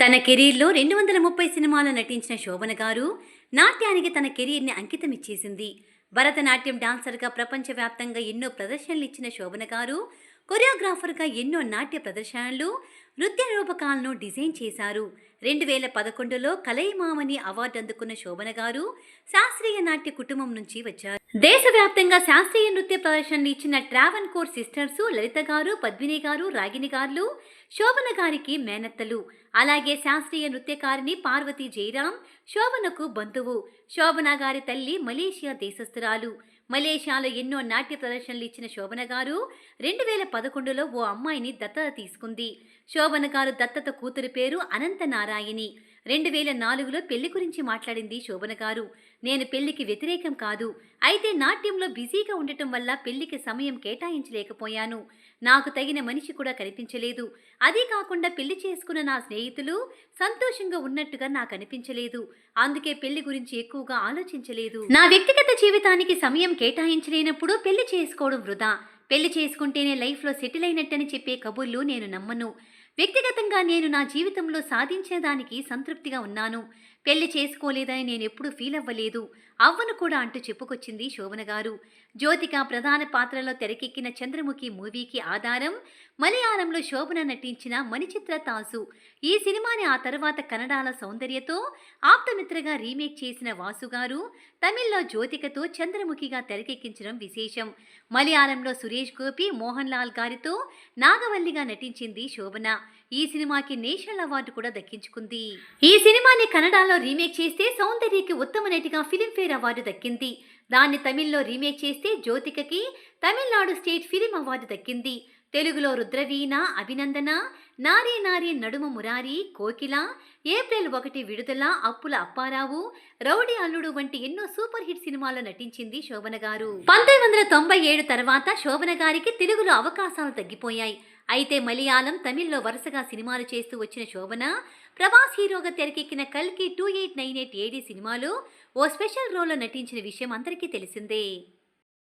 తన కెరీర్లో రెండు వందల ముప్పై సినిమాలు నటించిన శోభన గారు నాట్యానికి తన కెరీర్ని అంకితం ఇచ్చేసింది భరతనాట్యం డాన్సర్గా ప్రపంచవ్యాప్తంగా ఎన్నో ప్రదర్శనలు ఇచ్చిన శోభన గారు కొరియోగ్రాఫర్గా ఎన్నో నాట్య ప్రదర్శనలు నృత్య రూపకాలను డిజైన్ చేశారు. రెండు వేల పదకొండులో కలైమామని అవార్డు అందుకున్న శోభన గారు శాస్త్రీయ నాట్య కుటుంబం నుంచి వచ్చారు. దేశవ్యాప్తంగా శాస్త్రీయ నృత్య ప్రదర్శనలు ఇచ్చిన ట్రావెన్ కోర్ సిస్టర్స్ లలిత గారు పద్మిని గారు రాగిని గారు శోభన గారికి మేనత్తలు. అలాగే శాస్త్రీయ నృత్యకారిణి పార్వతి జయరాం శోభనకు బంధువు. శోభన గారి తల్లి మలేషియా దేశస్థురాలు. మలేషియాలో ఎన్నో నాట్య ప్రదర్శనలు ఇచ్చిన శోభన గారు రెండు వేల పదకొండులో ఓ అమ్మాయిని దత్తత తీసుకుంది. శోభ గారు దత్తత కూతురు పేరు అనంత నారాయణి రెండు వేల నాలుగులో పెళ్ళి గురించి మాట్లాడింది శోభన గారు నేను పెళ్ళికి వ్యతిరేకం కాదు. అయితే నాట్యంలో బిజీగా ఉండటం వల్ల పెళ్ళికి సమయం కేటాయించలేకపోయాను. నాకు తగిన మనిషి కూడా కనిపించలేదు. అదీ కాకుండా పెళ్ళి చేసుకున్న నా స్నేహితులు సంతోషంగా ఉన్నట్టుగా నాకు అనిపించలేదు. అందుకే పెళ్ళి గురించి ఎక్కువగా ఆలోచించలేదు. నా వ్యక్తిగత జీవితానికి సమయం కేటాయించలేనప్పుడు పెళ్ళి చేసుకోవడం వృధా. పెళ్ళి చేసుకుంటేనే లైఫ్లో సెటిల్ అయినట్టని చెప్పే కబుర్లు నేను నమ్మను. వ్యక్తిగతంగా నేను నా జీవితంలో సాధించేదానికి సంతృప్తిగా ఉన్నాను. పెళ్ళి చేసుకోలేదని నేను ఎప్పుడూ ఫీల్ అవ్వలేదు. అవ్వను కూడా అంటూ చెప్పుకొచ్చింది శోభన గారు. జ్యోతిక ప్రధాన పాత్రలో తెరకెక్కిన చంద్రముఖి మూవీకి ఆధారం మలయాళంలో శోభన నటించిన మణిచిత్ర తాసు. ఈ సినిమాని ఆ తర్వాత కన్నడాల సౌందర్యతో ఆప్తమిత్రగా రీమేక్ చేసిన వాసు గారు తమిళ్ళో జ్యోతికతో చంద్రముఖిగా తెరకెక్కించడం విశేషం. మలయాళంలో సురేష్ గోపి మోహన్ లాల్ గారితో నాగవల్లిగా నటించింది శోభన. ఈ సినిమాకి నేషనల్ అవార్డు కూడా దక్కించుకుంది. ఈ సినిమాని కన్నడలో రీమేక్ చేస్తే సౌందర్యకి ఉత్తమ నటిగా ఫిలింఫేర్ అవార్డు దక్కింది. దాన్ని తమిళ్ళో రీమేక్ చేస్తే జ్యోతికకి తమిళనాడు స్టేట్ ఫిలిం అవార్డు దక్కింది. తెలుగులో రుద్రవీణ అభినందన నారీ నారీ నడుమ మురారి కోకిల ఏప్రిల్ ఒకటి విడుదల అప్పుల అప్పారావు రౌడీ అల్లుడు వంటి ఎన్నో సూపర్ హిట్ సినిమాల్లో నటించింది శోభన గారు. పంతొమ్మిది వందల తొంభై ఏడు తర్వాత శోభన గారికి తెలుగులో అవకాశాలు తగ్గిపోయాయి. అయితే మలయాళం తమిళ్ళో వరుసగా సినిమాలు చేస్తూ వచ్చిన శోభన ప్రభాస్ హీరోగా తెరకెక్కిన కల్కి two eight nine eight AD సినిమాలో ఓ స్పెషల్ రోల్లో నటించిన విషయం అందరికీ తెలిసిందే.